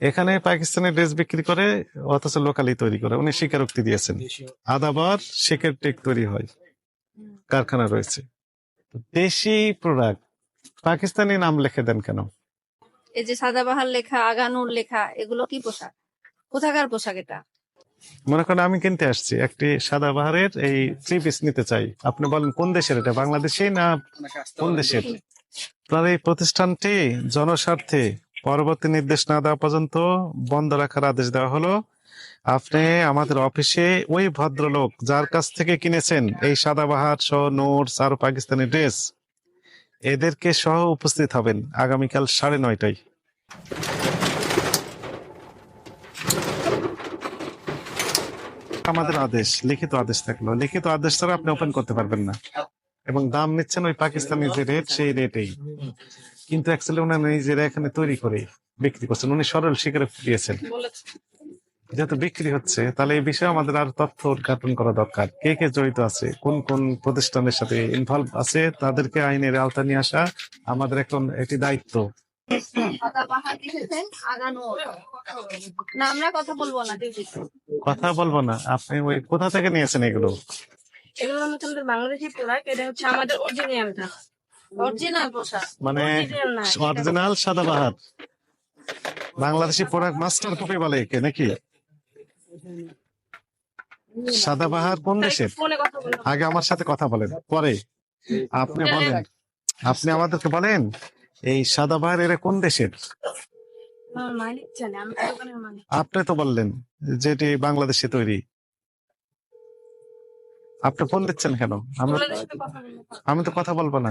এখানে পাকিস্তানের ড্রেস বিক্রি করে অথচ লোকালি তৈরি করে। উনি স্বীকারোক্তি দিয়েছেন। আদাবার শেখের টেক তৈরি হয়। কারখানা রয়েছে। দেশি প্রোডাক্ট পাকিস্তানি নাম লিখে দেন কেন? এই যে সাদাবাহার লেখা আগানুর লেখা এগুলো কি পোশাক? কোথাকার পোশাক এটা? মনে করেন আমি কিনতে আসছি। একটি সাদা বাহারের এই থ্রি পিস নিতে চাই। আপনি বলেন কোন দেশের এটা? বাংলাদেশে না কোন দেশের? আপনার এই প্রতিষ্ঠানটি জনস্বার্থে পরবর্তী নির্দেশ না দেওয়া পর্যন্ত বন্ধ রাখার আদেশ দেওয়া হলো। আপনি আমাদের অফিসে ওই ভদ্রলোক যার কাছ থেকে কিনেছেন এই সাদাবাহার সহ নোটস আর পাকিস্তানি ড্রেস, এদেরকে সহ উপস্থিত হবেন আগামীকাল সাড়ে নয়টায়। আমাদের আদেশ, লিখিত আদেশ থাকল। লিখিত আদেশ ছাড়া আপনি ওপেন করতে পারবেন না। এবং দাম নিচ্ছেন ওই পাকিস্তানি যে রেট সেই রেটেই কিন্তু অ্যাকচুয়ালি ওনার নিজেরা এখানে তৈরি করে বিক্রি করছেন। উনি সরল শিকারে দিয়েছেন যেহেতু বিক্রি হচ্ছে তাহলে এই বিষয়ে আমাদের আর তথ্য উদ্ঘাটন করা দরকার। কে কে জড়িত আছে? কোন কোন প্রতিষ্ঠানের সাথে ইনভলভ আছে? তাদেরকে আইনের আওতা নিয়ে আসা আমাদের এখন একটি দায়িত্ব। কথা বলব না আপনি ওই কোথা থেকে নিয়েছেন এগুলো? এগুলো আমাদের বাংলাদেশি প্রোডাক্ট এটা হচ্ছে আমাদের অরিজিনালটা মানে original Sadabahar Bangladeshi product master copy বলে একে নাকি? সাদাবাহার কোন দেশের? আগে আমার সাথে কথা বলেন পরে। আপনি বলেন। আপনি আমাদেরকে বলেন এই সাদাবাহার এরা কোন দেশের? আপনি তো বললেন যেটি বাংলাদেশে তৈরি। আপনি ফোন দিচ্ছেন কেন? আমরা আমি তো কথা বলব না।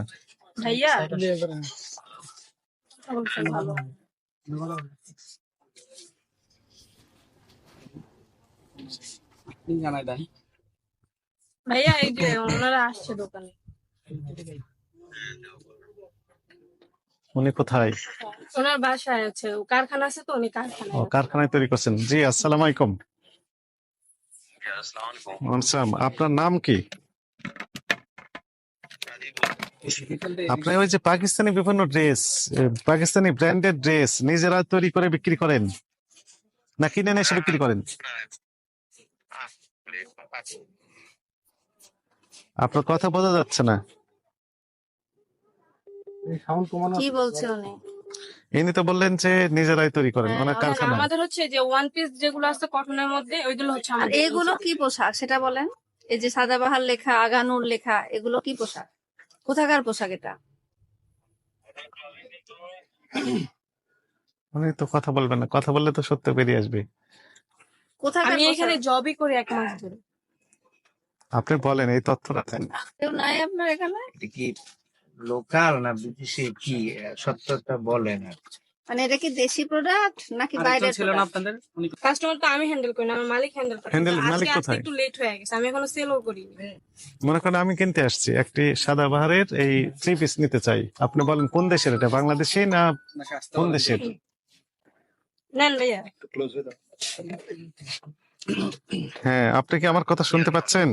ভাইয়া? কথা বলছেন ভালো। ভাইয়া এই যে ওনারা আসছে দোকানে। উনি কোথায়? ওনার বাসায় আছে। কারখানা আছে তো উনি কারখানায় ও কারখানায় তৈরি করছেন। জি আসসালামু আলাইকুম। আসসালাম আপনার নাম কি? আপনি ওই যে পাকিস্তানি বিভিন্ন ড্রেস পাকিস্তানি ব্র্যান্ডেড ড্রেস নিজেরা তৈরি করে বিক্রি করেন? না কিনে এনে এসে বিক্রি করেন? আপনার কথা বোঝা যাচ্ছে না। কি বলছে উনি? ইনি তো বললেন যে নিজেরাই তৈরি করেন হ্যাঁ, আমাদের- কারখানা। আমাদের হচ্ছে যে ওয়ান পিস যেগুলো আছে কটনের মধ্যে ওইগুলো হচ্ছে আর আমাদের এগুলো কি পোশাক? সেটা বলেন। এই যে সাদাবাহার লেখা আগানুর লেখা এগুলো কি পোশাক? কোথাকার পোশাক এটা? উনি তো কথা বলবেন না কথা বললে তো সত্য বেরিয়ে আসবে। কোথাকার আমি এখানে জবই করি এক মাস ধরে। আপনি বলেন এই তথ্যটা দেন। কেউ নাই আপনার এখানে? লোকাল না বিদেশি কি আহ, সত্যতা বলেন আর মানে এটা কি দেশি প্রোডাক্ট নাকি বাইরের product? কাস্টমার তো আমি হ্যান্ডেল করি না আমার মালিক হ্যান্ডেল করে। আজকে- মালিক কোথায়? একটু লেট হয়ে গেছে আমি এখনও সেলও করিনি। মনে করেন আমি কিনতে আসছি একটি সাদা বাহারের এই থ্রি পিস নিতে চাই। আপনি বলেন কোন দেশের এটা বাংলাদেশে না কোন দেশের? নেন ভাইয়া। হ্যাঁ আপনি কি আমার কথা শুনতে পাচ্ছেন?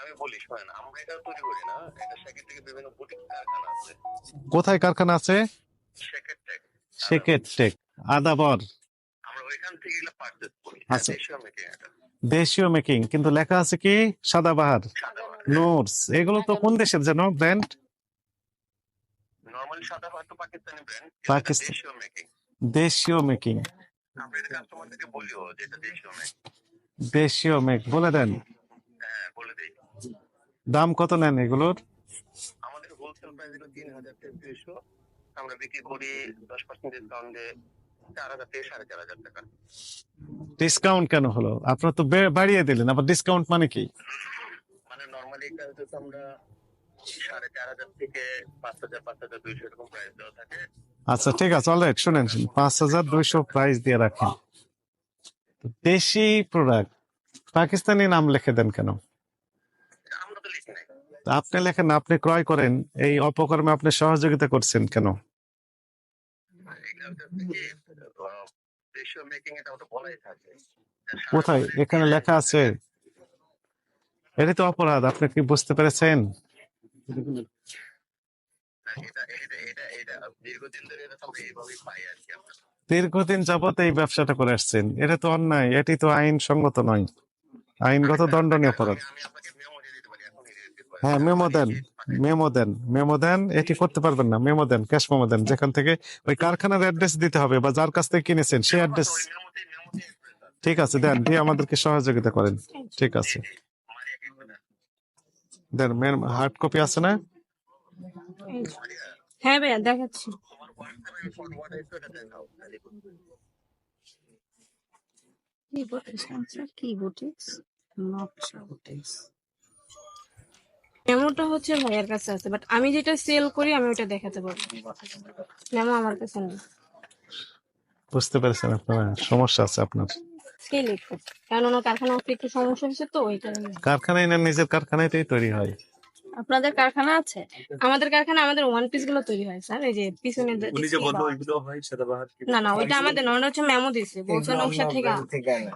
আমি বলি শোনেন এটা তৈরি করি না এটা সেকেন্ড থেকে বিভিন্ন বুটিক কারখানা আছে। কোথায় কারখানা আছে? Second tech Adabor. আমরা ওইখান থেকে এগুলো পারচেজ করি। আচ্ছা। দেশীয় মেকিং কিন্তু লেখা আছে কি? সাদাবাহার। নোটস এগুলো তো কোন দেশের যেন ব্র্যান্ড নরমালি সাদা হয়তো পাকিস্তানি ব্র্যান্ড পাকিস্তান- দেশীয় মেকিং দেশীয় মেকিং আমরা এটা কাস্টমারদেরকে বলিও যে এটা দেশীয় মেক দেশীয় মেক বলে দেন। দাম কত নেন এগুলোর? আমাদের হোলসেল প্রাইস হলো তিন হাজার আমরা বিক্রি করি দশ পার্সেন্ট ডিসকাউন্টে চার হাজার থেকে সাড়ে চার হাজার টাকা। ডিসকাউন্ট কেন হলো? আপনার তো বাড়িয়ে দিলেন আবার ডিসকাউন্ট মানে কি? মানে নর্মালি আমরা সাড়ে চার হাজার থেকে পাঁচ হাজার পাঁচ হাজার দুইশো এরকম প্রাইস দেওয়া থাকে। আচ্ছা ঠিক আছে অলরাইট শুনেন। পাঁচ হাজার দুইশো প্রাইস দিয়ে রাখেন। দেশি প্রোডাক্ট পাকিস্তানি নাম লিখে দেন কেন আমরা তো লিখি নাই তা আপনি লেখেন আপনি ক্রয় করেন, এই অপকর্মে আপনি সহযোগিতা করছেন কেন? কোথায়? এখানে লেখা আছে। এটা তো অপরাধ, আপনি কি বুঝতে পেরেছেন? দীর্ঘদিন যাবত এই ব্যবসাটা করে আসছেন। এটা তো অন্যায়, এটি তো আইন সঙ্গত নয়। আইনগত দণ্ডনীয় অপরাধ আমি আপনাকে মেমো দিয়ে দিতে পারি এখন দিয়ে দিতে পারি হ্যাঁ মেমো দেন মেমো দেন মেমো দেন এটি করতে পারবেন না মেমো দেন ক্যাশ মেমো দেন যেখান থেকে ওই কারখানার অ্যাড্রেস দিতে হবে বা যার কাছ থেকে কিনেছেন সেই অ্যাড্রেস ঠিক আছে দেন দিয়ে আমাদেরকে সহযোগিতা করেন ঠিক আছে। দেন মেন হার্ড কপি আছে না? হ্যাঁ ভাইয়া দেখাচ্ছি। কি বুটিক্স নকশা বুটিক্স মেমোটা হচ্ছে ভাইয়ার কাছে আছে বাট আমি যেটা সেল করি আমি ওটা দেখাতে পারব। মেমো আমার কাছে নেই। বুঝতে পেরেছেন আপনারা সমস্যা আছে আপনার। সেল কারণ ওনার কারখানা একটু সমস্যা হয়েছে তো ওই কারণে কারখানায় না নিজের কারখানাতেই তৈরি হয়? আপনাদের কারখানা আছে? আমাদের কারখানা আমাদের ওয়ান পিসগুলো তৈরি হয় স্যার। এই যে পিছনে উনি যে বলল ওইগুলো হয় সাদাবাহার না না ওইটা আমাদের না ওটা হচ্ছে মেমো দিছে বলছে নকশা থেকে। আন। থেকে আনা।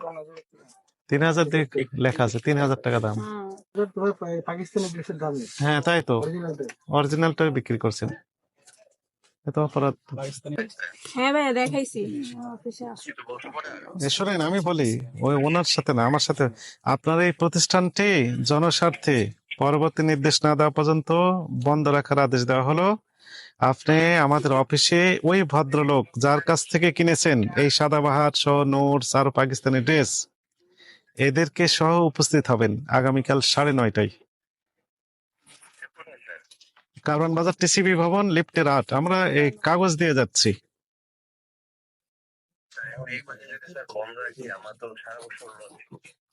তিন হাজার দিয়ে লেখা আছে তিন হাজার টাকা দাম। হ্যাঁ তাই তো। অরিজিনালটাই বিক্রি করছেন। এত অপরাধ। হ্যাঁ দেখাইছি। শোনেন আমি বলি ওই ওনার সাথে না আমার সাথে আপনার এই প্রতিষ্ঠানটি জনস্বার্থে পরবর্তী নির্দেশ না দেওয়া পর্যন্ত বন্ধ রাখার আদেশ দেওয়া হলো। আপনি আমাদের অফিসে ওই ভদ্রলোক যার কাছ থেকে কিনেছেন এই সাদাবাহার সহ নোটস আর পাকিস্তানি ড্রেস এদেরকে সহ উপস্থিত হবেন আগামীকাল সাড়ে নয়টায়। কারণ বাজার টিসিবি ভবন, লিফটের আট। আমরা এই কাগজ দিয়ে যাচ্ছি।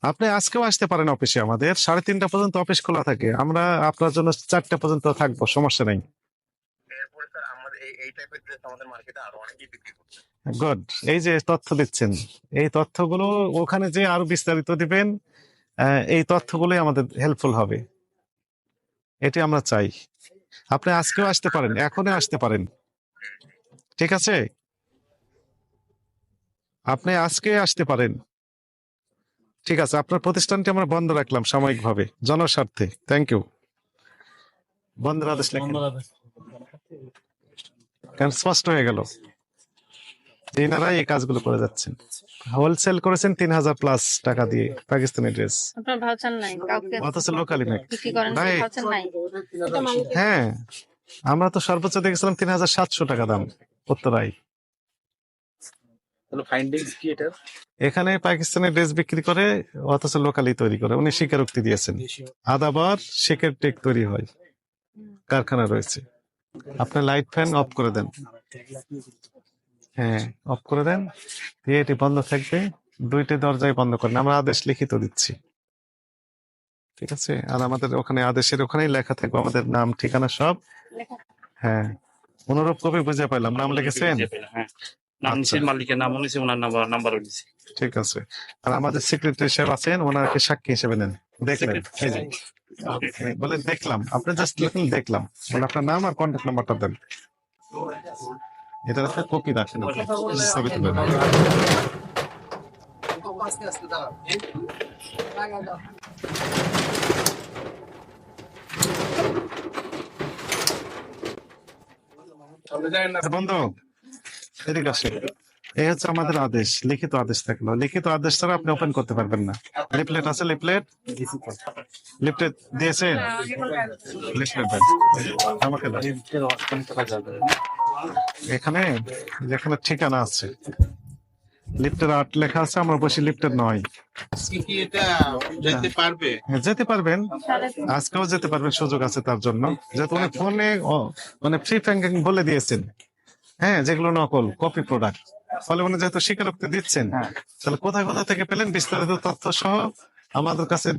আপনি আজকেও আসতে পারেন অফিসে আমাদের। সাড়ে তিনটা পর্যন্ত অফিস খোলা থাকে। আমরা আপনার জন্য চারটা পর্যন্ত থাকব, সমস্যা নেই। এই টাইপের ড্রেস আমাদের মার্কেটে আরও অনেকেই বিক্রি করছে। গুড এই যে তথ্য দিচ্ছেন এই তথ্যগুলো ওখানে যে আরও বিস্তারিত দিবেন এই তথ্যগুলোই আমাদের হেল্পফুল হবে। এটি আমরা চাই। আপনি আজকেও আসতে পারেন এখনই আসতে পারেন। ঠিক আছে? আপনি আজকে আসতে পারেন। ঠিক আছে আপনার প্রতিষ্ঠানটি আমরা বন্ধ রাখলাম সাময়িকভাবে জনস্বার্থে। থ্যাংক ইউ বন্ধ আদেশ লেখেন। স্পষ্ট হয়ে গেল? এনারাই এই কাজগুলো করে যাচ্ছেন। হোলসেল করেছেন তিন হাজার প্লাস টাকা দিয়ে পাকিস্তানি ড্রেস। আপনার অথচ লোকালি নাই হ্যাঁ আমরা তো সর্বোচ্চ দেখেছিলাম তিন হাজার সাতশো টাকা দাম উত্তরায় তাহলে ফাইন্ডিংস কি এটা? এখানে পাকিস্তানি ড্রেস বিক্রি করে অথচ লোকালি তৈরি করে। উনি স্বীকারোক্তি দিয়েছেন। আদাবার শেখের টেক তৈরি হয়। কারখানা রয়েছে। আপনি লাইট ফ্যান অফ করে দেন। হ্যাঁ। অফ করে দেন। দিয়ে এটি বন্ধ থাকবে। দুইটি দরজায় বন্ধ করেন। আমরা আদেশ লিখিত দিচ্ছি। ঠিক আছে? আর আমাদের ওখানে আদেশের ওখানেই লেখা থাকবে। আমাদের নাম ঠিকানা সব। হ্যাঁ। অনুরূপ কবি বুঝে পাইলাম। নাম লিখেছেন? হ্যাঁ। নাম। মালিকের নাম নিচে ওনার নাম্বার নাম্বারও ঠিক আছে। আর আমাদের সেক্রেটারি সাহেব আছেন ওনাকে সাক্ষী হিসেবে নেন। দেখলেন। বলে দেখলাম। আপনি জাস্ট লিখুন দেখলাম। আপনার নাম আর কন্ট্যাক্ট নাম্বারটা দেন। এটা। ছবি তুলে নেন। বন্ধু এদিকে আসে। এই হচ্ছে আমাদের আদেশ লিখিত আদেশ থাকল। লিখিত আদেশ ছাড়া আপনি ওপেন করতে পারবেন না। লিফলেট আছে লিফলেট? লিফলেট দিয়েছেন? লিফলেট দেন। আমাকে। এখানে যেখানে ঠিকানা আছে। লিফটের আট লেখা আছে আমরা বসি লিফটের নয়। যেতে পারবে? হ্যাঁ, যেতে পারবেন। আজকেও যেতে পারবেন সুযোগ আছে তার জন্য। যেহেতু উনি ফোনে মানে ফ্রি ফ্যাঙ্কিং বলে দিয়েছেন। হ্যাঁ যেগুলো নকল কপি প্রোডাক্ট। ফলে উনি যেহেতু স্বীকারোক্তি দিচ্ছেন তাহলে কোথায় কোথা থেকে পেলেন বিস্তারিত তথ্য সহ আমাদের কাছে